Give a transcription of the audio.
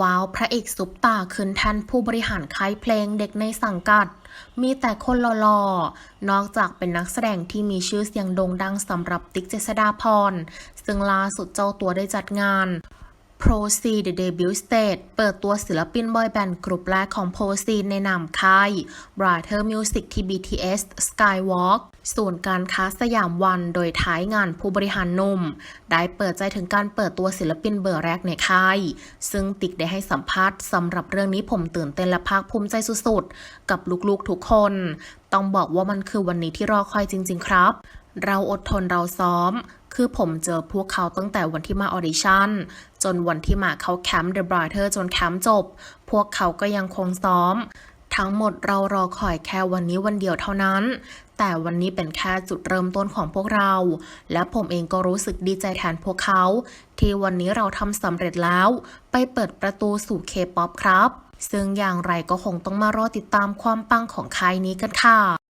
ว้าวพระเอกซุปตาขึ้นแทนผู้บริหารค่ายเพลงเด็กในสังกัด มีแต่คนหล่อๆ นอกจากเป็นนักแสดงที่มีชื่อเสียงโด่งดังสำหรับติ๊กเจษดาพร ซึ่งล่าสุดเจ้าตัวได้จัดงาน Procy The Debut Stage เปิดตัวศิลปินบอยแบนด์กลุ่มแรกของ Procy ในนามค่าย Brother Music ที่ BTS Skywalk ศูนย์การค้าสยามวันโดยท้ายงานผู้บริหารนุ่ม ได้เปิดใจถึงการเปิดตัวศิลปินเบอร์แรกในค่าย ซึ่งติ๊กได้ให้สัมภาษณ์สำหรับเรื่องนี้ผมตื่นเต้นและภาคภูมิใจสุดๆ กับลูกๆทุกคน ต้องบอกว่ามันคือวันนี้ที่รอคอยจริง ๆ ครับ เราอดทนเราซ้อม คือผมเจอพวกเขาตั้งแต่วันที่มาออดิชั่น จนวันที่มาเขาแคมป์ The Brother จนแคมป์จบ พวกเขาก็ยังคงซ้อม ทั้งหมดเรารอคอยแค่วันนี้วันเดียวเท่านั้น แต่วันนี้เป็นแค่จุดเริ่มต้นของพวกเรา และผมเองก็รู้สึกดีใจแทนพวกเขา ที่วันนี้เราทำสำเร็จแล้ว ไปเปิดประตูสู่เคป๊อปครับ ซึ่งอย่างไรก็คงต้องมารอติดตามความปังของค่ายนี้กันค่ะ